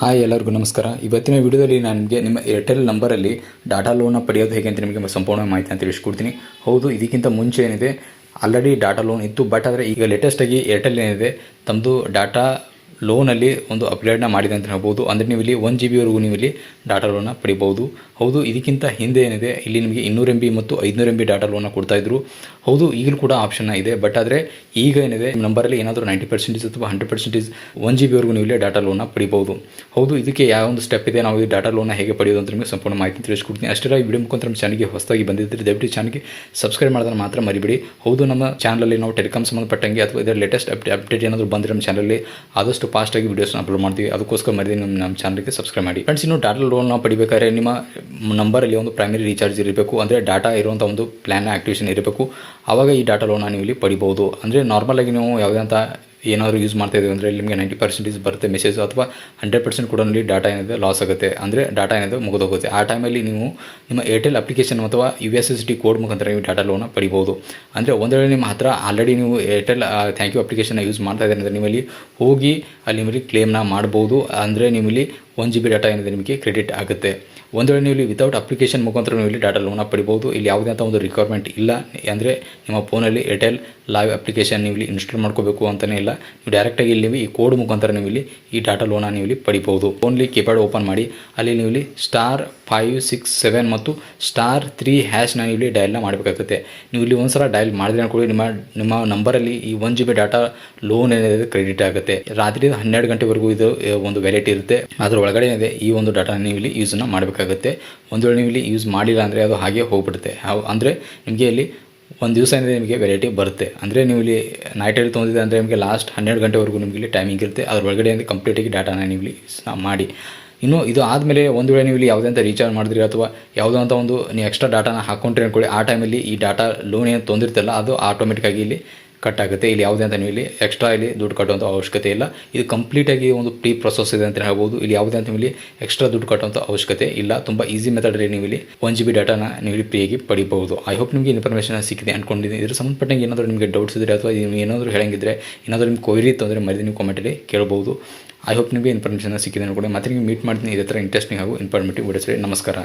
Hi ಎಲ್ಲರಿಗೂ ನಮಸ್ಕಾರ. ಇವತ್ತಿನ ವಿಡಿಯೋದಲ್ಲಿ ನಾನು ನಿಮಗೆ ನಿಮ್ಮ ಏರ್ಟೆಲ್ ನಂಬರಲ್ಲಿ ಡಾಟಾ ಲೋನ್ನ ಪಡೆಯೋದು ಹೇಗೆ ಅಂತ ನಿಮಗೆ ಸಂಪೂರ್ಣ ಮಾಹಿತಿ ಅಂತ ತಿಳಿಸ್ಕೊಡ್ತೀನಿ. ಹೌದು, ಇದಕ್ಕಿಂತ ಮುಂಚೆ ಏನಿದೆ ಆಲ್ರೆಡಿ ಡಾಟಾ ಲೋನ್ ಇತ್ತು ಬಟ್ ಆದರೆ ಈಗ ಲೇಟೆಸ್ಟಾಗಿ ಏರ್ಟೆಲ್ ಏನಿದೆ ತಮ್ಮದು ಡಾಟಾ ಲೋನಲ್ಲಿ ಒಂದು ಅಪ್ಗ್ರೇಡ್ನ ಮಾಡಿದೆ ಅಂತ ಹೇಳ್ಬೋದು. ಅಂದರೆ ನೀವು ಇಲ್ಲಿ ಒನ್ ಜಿ ಬಿವರೆಗೂ ನೀವು ಇಲ್ಲಿ ಡಾಟಾ ಲೋನ್ನ ಪಡಿಬೋದು ಹೌದು, ಇದಕ್ಕಿಂತ ಹಿಂದೆ ಏನಿದೆ, ಇಲ್ಲಿ ನಿಮಗೆ ಇನ್ನೂರು ಎಂ ಬಿ ಮತ್ತು ಐದುನೂರು ಎಂ ಬಿ ಡಾಟಾ ಲೋನ್ನ ಕೊಡ್ತಾಯಿದ್ರು ಹೌದು, ಈಗಲೂ ಕೂಡ ಆಪ್ಷನ್ನ ಇದೆ. ಬಟ್ ಆದರೆ ಈಗ ಏನಿದೆ, ನಿಮ್ಮ ನಂಬರಲ್ಲಿ ಏನಾದರೂ ನೈಂಟಿ ಪರ್ಸೆಂಟೇಜ್ ಅಥವಾ ಹಂಡ್ರೆಡ್ ಪರ್ಸೆಂಟೇಜ್ ಒನ್ ಜಿ ಬಿವರೆಗೂ ನೀವು ಇಲ್ಲಿ ಡಾಟಾ ಲೋನ್ನ ಪಡಿಬೋದು ಹೌದು, ಇದಕ್ಕೆ ಯಾವ ಒಂದು ಸ್ಟೆಪ್ ಇದೆ, ನಾವು ಈ ಡಾಟಾ ಲೋನ್ನ ಹೇಗೆ ಪಡೆಯೋದು ಅಂತ ನಿಮಗೆ ಸಂಪೂರ್ಣ ಮಾಹಿತಿ ತಿಳಿಸ್ಕೊಡ್ತೀನಿ. ಅಷ್ಟೇ ಈ ವಿಡಿಯೋ ಮುಖಾಂತರ ನಮ್ಮ ಚಾನಲ್ಗೆ ಹೊಸದಾಗಿ ಬಂದಿದ್ದರೆ ದಯವಿಟ್ಟು ಚಾನಲ್ಗೆ ಸಬ್ಸ್ಕ್ರೈಬ್ ಮಾಡೋದನ್ನು ಮಾತ್ರ ಮರಿಬೇಡಿ. ಹೌದು, ನಮ್ಮ ಚಾನಲಲ್ಲಿ ನಾವು ಟೆಲಿಕಾಮ್ ಸಂಬಂಧಪಟ್ಟಂಗೆ ಅಥವಾ ಇದರ ಲೇಟೆಸ್ಟ್ ಅಪ್ಡೇಟ್ ಏನಾದರೂ ಬಂದರೆ ನಮ್ಮ ಚಾನಲಲ್ಲಿ ಆದಷ್ಟು ಫಾಸ್ಟಾಗಿ ವೀಡಿಯೋಸ್ನ ಅಪ್ಲೋಡ್ ಮಾಡ್ತೀವಿ. ಅದಕ್ಕೋಸ್ಕರ ಮರಿದಿ ನಮ್ಮ ನಮ್ಮ ಚಾನಲ್ಗೆ ಸಬ್ಸ್ಕ್ರೈಬ್ ಮಾಡಿ. ಫ್ರೆಂಡ್ಸ್ ಇನ್ನು ಡಾಟಾ ಲೋನ್ನ ಪಡಿಬೇಕಾದ್ರೆ ನಿಮ್ಮ ನಂಬರಲ್ಲಿ ಒಂದು ಪ್ರೈಮರಿ ರೀಚಾರ್ಜ್ ಇರಬೇಕು. ಅಂದರೆ ಡಾಟಾ ಇರುವಂಥ ಒಂದು ಪ್ಲ್ಯಾನ್ ಆ್ಯಕ್ಟಿವೇಷನ್ ಇರಬೇಕು. ಆವಾಗ ಈ ಡಾಟಾ ಲೋನ್ನ ನೀವು ಇಲ್ಲಿ ಪಡಿಬೋದು ಅಂದರೆ ನಾರ್ಮಲಾಗಿ ನೀವು ಯಾವುದೇ ಅಂತ ಏನಾದರೂ ಯೂಸ್ ಮಾಡ್ತಾ ಇದ್ದೀವಿ ಅಂದರೆ ನಿಮಗೆ ನೈಂಟಿ ಪರ್ಸೆಂಟೇಜ್ ಬರುತ್ತೆ ಮೆಸೇಜ್ ಅಥವಾ ಹಂಡ್ರೆಡ್ ಪರ್ಸೆಂಟ್ ಕೂಡ ನೋಡಿ ಡಾಟಾ ಏನಿದೆ ಲಾಸ್ ಆಗುತ್ತೆ. ಅಂದರೆ ಡಾಟಾ ಏನಿದೆ ಮುಗಿದೋಗುತ್ತೆ. ಆ ಟೈಮಲ್ಲಿ ನೀವು ನಿಮ್ಮ ಏರ್ಟೆಲ್ ಅಪ್ಲಿಕೇಶನ್ ಅಥವಾ U S S D code ಮುಖಾಂತರ ನೀವು ಡಾಟಾ ಲೋನ ಪಡಿಬೋದು. ಅಂದರೆ ಒಂದು ವೇಳೆ ನಿಮ್ಮ ಹತ್ರ ಆಲ್ರೆಡಿ ನೀವು ಏರ್ಟೆಲ್ ಥ್ಯಾಂಕ್ ಯು ಅಪ್ಲಿಕೇಶನ್ನ ಯೂಸ್ ಮಾಡ್ತಾ ಇದ್ದಾರೆ ಅಂದರೆ ನಿಮ್ಮಲ್ಲಿ ಹೋಗಿ ಅಲ್ಲಿ ನಿಮಗೆ ಕ್ಲೇಮ್ನ ಮಾಡ್ಬೋದು. ಅಂದರೆ ನಿಮ್ಮಲ್ಲಿ ಒನ್ ಜಿ ಬಿ ಡಾಟಾ ಏನಿದೆ ನಿಮಗೆ ಕ್ರೆಡಿಟ್ ಆಗುತ್ತೆ. ಒಂದು ವೇಳೆ ನೀವು ಇಲ್ಲಿ ವಿತೌಟ್ ಅಪ್ಲಿಕೇಶನ್ ಮುಖಾಂತರ ನೀವು ಇಲ್ಲಿ ಡಾಟಾ ಲೋನ ಪಡಿಬೋದು. ಇಲ್ಲಿ ಯಾವುದೇ ಅಂತ ಒಂದು ರಿಕ್ವೈರ್ಮೆಂಟ್ ಇಲ್ಲ. ಅಂದರೆ ನಿಮ್ಮ ಫೋನಲ್ಲಿ ಏರ್ಟೆಲ್ ಲೈವ್ ಅಪ್ಲಿಕೇಶನ್ ನೀವು ಇಲ್ಲಿ ಇನ್ಸ್ಟಾಲ್ ಮಾಡ್ಕೋಬೇಕು ಅಂತಲೇ ಇಲ್ಲ. ನೀವು ಡೈರೆಕ್ಟಾಗಿ ಇಲ್ಲಿ ನೀವು ಈ ಕೋಡ್ ಮುಖಾಂತರ ನೀವು ಇಲ್ಲಿ ಈ ಡಾಟಾ ಲೋನ ನೀವು ಇಲ್ಲಿ ಪಡಿಬೋದು. ಫೋನ್ಲಿ ಕೀಪ್ಯಾಡ್ ಓಪನ್ ಮಾಡಿ. ಅಲ್ಲಿ ನೀವು ಇಲ್ಲಿ ಸ್ಟಾರ್ ಫೈವ್ ಸಿಕ್ಸ್ ಸೆವೆನ್ ಮತ್ತು ಸ್ಟಾರ್ ತ್ರೀ ಹ್ಯಾಶ್ನ ಇಲ್ಲಿ ಡಯಲ್ನ ಮಾಡಬೇಕಾಗುತ್ತೆ. ನೀವು ಇಲ್ಲಿ ಒಂದು ಸಲ ಡಯಲ್ ಮಾಡಿದ್ರೆ ಅನ್ಕೊಳ್ಳಿ ನಿಮ್ಮ ನಿಮ್ಮ ನಂಬರಲ್ಲಿ ಈ one G B data loan ಏನಿದೆ ಕ್ರೆಡಿಟ್ ಆಗುತ್ತೆ. ರಾತ್ರಿ ಹನ್ನೆರಡು ಗಂಟೆವರೆಗೂ ಇದು ಒಂದು ವ್ಯಾಲಿಟಿ ಇರುತ್ತೆ. ಅದರ ಒಳಗಡೆ ಇದೆ ಈ ಒಂದು ಡಾಟಾ ನೀವು ಇಲ್ಲಿ ಯೂಸನ್ನು ಮಾಡಬೇಕಾಗುತ್ತೆ. ಒಂದು ವೇಳೆ ನೀವು ಇಲ್ಲಿ ಯೂಸ್ ಮಾಡಿಲ್ಲ ಅಂದರೆ ಅದು ಹಾಗೆ ಹೋಗ್ಬಿಡುತ್ತೆ. ಅಂದರೆ ನಿಮಗೆ ಇಲ್ಲಿ ಒಂದು ದಿವಸ ಏನಿದೆ ನಿಮಗೆ ವೆರೈಟಿ ಬರುತ್ತೆ. ಅಂದರೆ ನೀವು ಇಲ್ಲಿ ನೈಟಲ್ಲಿ ತೊಗೊಂಡಿದೆ ಅಂದರೆ ನಿಮಗೆ ಲಾಸ್ಟ್ ಹನ್ನೆರಡು ಗಂಟೆವರೆಗೂ ನಿಮಗೆ ಇಲ್ಲಿ ಟೈಮಿಂಗ್ ಇರುತ್ತೆ. ಅದ್ರ ಒಳಗಡೆ ಅಂದರೆ ಕಂಪ್ಲೀಟಾಗಿ ಡಾಟಾನ ನೀವು ಇಲ್ಲಿ ಮಾಡಿ. ಇನ್ನು ಇದು ಆದಮೇಲೆ ಒಂದು ವೇಳೆ ನೀವು ಇಲ್ಲಿ ಯಾವುದೇ ಅಂತ ರೀಚಾರ್ಜ್ ಮಾಡಿದ್ರಿ ಅಥವಾ ಯಾವುದೋ ಅಂತ ಒಂದು ನೀವು ಎಕ್ಸ್ಟ್ರಾ ಡಾಟಾನ ಹಾಕೊಂಡ್ರೆ ಅಂದ್ಕೊಳ್ಳಿ ಆ ಟೈಮಲ್ಲಿ ಈ ಡಾಟಾ ಲೋನ್ ಏನು ತೊಂದಿರ್ತಲ್ಲ ಅದು ಆಟೋಮೆಟಿಕ್ಕಾಗಿ ಇಲ್ಲಿ ಕಟ್ ಆಗುತ್ತೆ. ಇಲ್ಲಿ ಯಾವುದೇ ಅಂತ ನೀವು ಇಲ್ಲಿ ಎಕ್ಸ್ಟ್ರಾ ಇಲ್ಲಿ ದುಡ್ಡು ಕಟ್ಟುವಂಥ ಅವಶ್ಯಕತೆ ಇಲ್ಲ. ಇದು ಕಂಪ್ಲೀಟಾಗಿ ಒಂದು ಪ್ರೀ ಪ್ರೊಸೆಸ್ ಇದೆ ಅಂತ ಹೇಳ್ಬೋದು. ಇಲ್ಲಿ ಯಾವುದೇ ಅಂತ ಇಲ್ಲಿ ಎಕ್ಸ್ಟ್ರಾ ದುಡ್ಡು ಕಟ್ಟುವಂಥ ಅವಶ್ಯಕತೆ ಇಲ್ಲ. ತುಂಬ ಈಸಿ ಮೆಥಡಲ್ಲಿ ನೀವು ಇಲ್ಲಿ ಒನ್ ಜಿ ಬಿ ಡಾಟಾನ ನೀವು ಇಲ್ಲಿ ಫ್ರೀಯಾಗಿ ಪಡಿಬಹುದು. ಐ ಹೋಪ್ ನಿಮಗೆ ಇನ್ಫಾರ್ಮೇಷನ್ ಸಿಕ್ಕಿದೆ ಅಂದ್ಕೊಂಡಿದ್ದೀನಿ ಇದ್ರ ಸಂಬಂಧಪಟ್ಟಂಗೆ ಏನಾದರೂ ನಿಮಗೆ ಡೌಟ್ಸ್ ಇದ್ದರೆ ಅಥವಾ ನೀವು ಏನಾದರೂ ಹೇಳಂಗಿದ್ರೆ ಏನಾದರೂ ನಿಮ್ಗೆ ಕೊಯ್ರಿ ಇತ್ತು ಅಂದರೆ ಮರಿದು ನೀವು ಕಾಮೆಂಟಲ್ಲಿ ಕೇಳ್ಬೋದು. ಐ ಹೋಪ್ ನಿಮಗೆ ಇನ್ಫಾರ್ಮೇಷನ್ ಸಿಕ್ಕಿದೆ ಕೂಡ. ಮತ್ತೆ ನಿಮಗೆ ಮೀಟ್ ಮಾಡ್ತೀನಿ, ಇದೇ ಥರ ಇಂಟ್ರೆಸ್ಟಿಂಗ್ ಹಾಗೂ ಇನ್ಫಾರ್ಮೇಟಿವ್ ವಿಡಿಯೋಸ್ ನಮಸ್ಕಾರ.